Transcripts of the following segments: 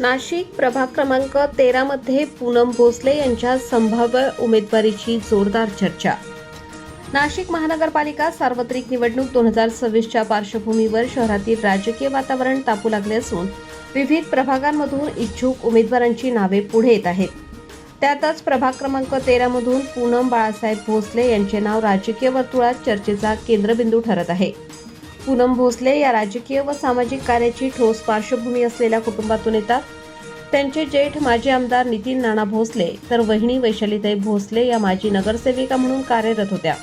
नाशिक प्रभाग क्रमांक तेरामध्ये पूनम भोसले यांच्या संभाव्य उमेदवारीची जोरदार चर्चा. नाशिक महानगरपालिका सार्वत्रिक निवडणूक दोन हजार सव्वीसच्या पार्श्वभूमीवर शहरातील राजकीय वातावरण तापू लागले असून विविध प्रभागांमधून इच्छुक उमेदवारांची नावे पुढे येत आहेत. त्यातच प्रभाग क्रमांक तेरामधून पूनम बाळासाहेब भोसले यांचे नाव राजकीय वर्तुळात चर्चेचा केंद्रबिंदू ठरत आहे. पूनम भोसले या राजकीय व सामाजिक कार्याची ठोस पार्श्वभूमी असलेल्या कुटुंबातून येतात. त्यांचे जेठ माजी आमदार नितीन नाना भोसले तर वहिनी वैशालीताई भोसले या माजी नगरसेविका म्हणून कार्यरत होत्या.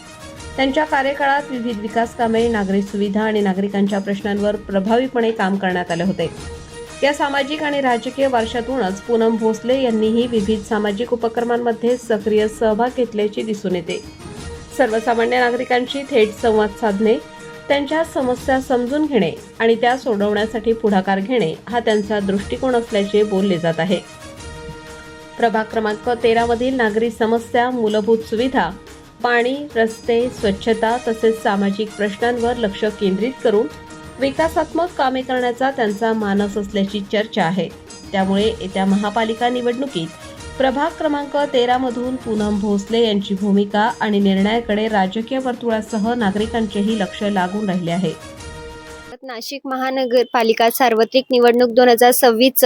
त्यांच्या कार्यकाळात विविध विकास कामे नागरी सुविधा आणि नागरिकांच्या प्रश्नांवर प्रभावीपणे काम करण्यात आले होते. या सामाजिक आणि राजकीय वारशातूनच पूनम भोसले यांनीही विविध सामाजिक उपक्रमांमध्ये सक्रिय सहभाग घेतल्याचे दिसून येते. सर्वसामान्य नागरिकांशी थेट संवाद साधणे त्यांच्या समस्या समजून घेणे आणि त्या सोडवण्यासाठी पुढाकार घेणे हा त्यांचा दृष्टिकोन असल्याचे बोलले जात आहे. प्रभाग क्रमांक तेरामधील नागरी समस्या मूलभूत सुविधा पाणी रस्ते स्वच्छता तसेच सामाजिक प्रश्नांवर लक्ष केंद्रित करून विकासात्मक कामे करण्याचा त्यांचा मानस असल्याची चर्चा आहे. त्यामुळे येत्या महापालिका निवडणुकीत प्रभाग क्रमांक तेरामधून पूनम भोसले यांची भूमिका आणि निर्णयाकडे राजकीय वर्तुळासह नागरिकांचेही लक्ष लागून राहिले आहे. नाशिक महानगरपालिका सार्वत्रिक निवडणूक दोन हजार सव्वीस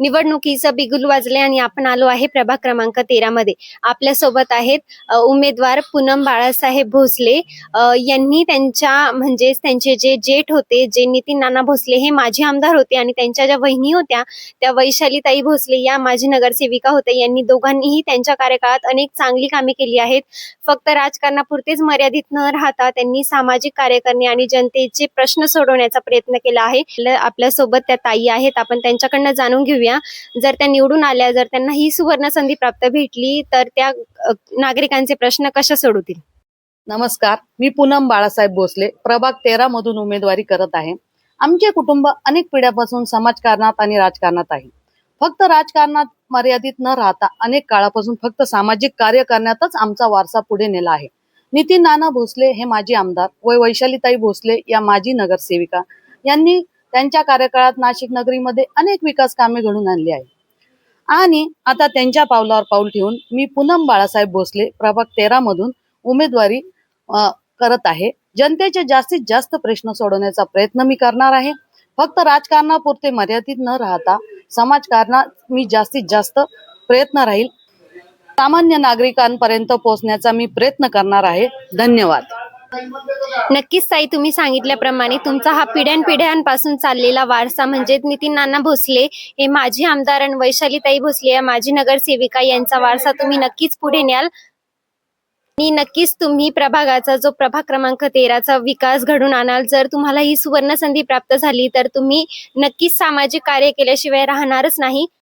निवडणुकीचं बिगुल वाजले आणि आपण आलो आहे प्रभाग क्रमांक तेरा मध्ये. आपल्यासोबत आहेत उमेदवार पूनम बाळासाहेब भोसले. यांनी त्यांच्या म्हणजेच त्यांचे जे जेठ होते जे नितीन नाना भोसले हे माजी आमदार होते आणि त्यांच्या ज्या वहिनी होत्या त्या वैशालीताई भोसले या माजी नगरसेविका होत्या. यांनी दोघांनीही त्यांच्या कार्यकाळात अनेक चांगली कामे केली आहेत. फक्त राजकारणापुरतेच मर्यादित न राहता त्यांनी सामाजिक कार्य करणे आणि जनतेचे प्रश्न सोडवण्याचा प्रयत्न केला आहे. आपल्यासोबत त्या ताई आहेत. आपण त्यांच्याकडनं जाणून घेऊया. जर त्या निवडून आल्या जर त्यांना ही सुवर्ण संधी प्राप्त भेटली तर त्या नागरिकांचे प्रश्न कशा सोडवतील? नमस्कार. मी पूनम बाळासाहेब भोसले प्रभाग तेरा मधून उमेदवारी करत आहे. आमचे कुटुंब अनेक पिढ्यापासून समाजकारणात आणि राजकारणात आहे. फक्त राजकारणात मर्यादित न राहता अनेक काळापासून फक्त सामाजिक कार्य करण्यातच आमचा वारसा पुढे नेला आहे. नितीन नाना भोसले हे माजी आमदार व वैशालीताई भोसले या माजी नगरसेविका. यांनी त्यांच्या कार्यकाळात नाशिक नगरीमध्ये अनेक विकास कामे घडून आणली आहेत. आणि आता त्यांच्या पावलावर पाऊल ठेवून मी पूनम बाळासाहेब भोसले प्रभाग तेरा मधून उमेदवारी करत आहे. जनतेचे जास्तीत जास्त प्रश्न सोडवण्याचा प्रयत्न मी करणार आहे. फक्त राजकारणापुरते मर्यादित न राहता समाजकारणात मी जास्तीत जास्त प्रयत्न राहील. सामान्य नागरिकांपर्यंत पोहोचण्याचा मी प्रयत्न करणार आहे. धन्यवाद. नक्कीच ताई तुम्ही सांगितल्याप्रमाणे तुमचा हा पिढ्यानपिढ्यांपासून चाललेला वारसा म्हणजे नितीन नाना भोसले हे माजी आमदार आणि वैशालीताई भोसले या माजी नगरसेविका यांचा वारसा तुम्ही नक्कीच पुढे न्याल. आणि नक्कीच तुम्ही प्रभागाचा जो प्रभाग क्रमांक तेराचा विकास घडून आणाल. जर तुम्हाला ही सुवर्ण संधी प्राप्त झाली तर तुम्ही नक्कीच सामाजिक कार्य केल्याशिवाय राहणारच नाही.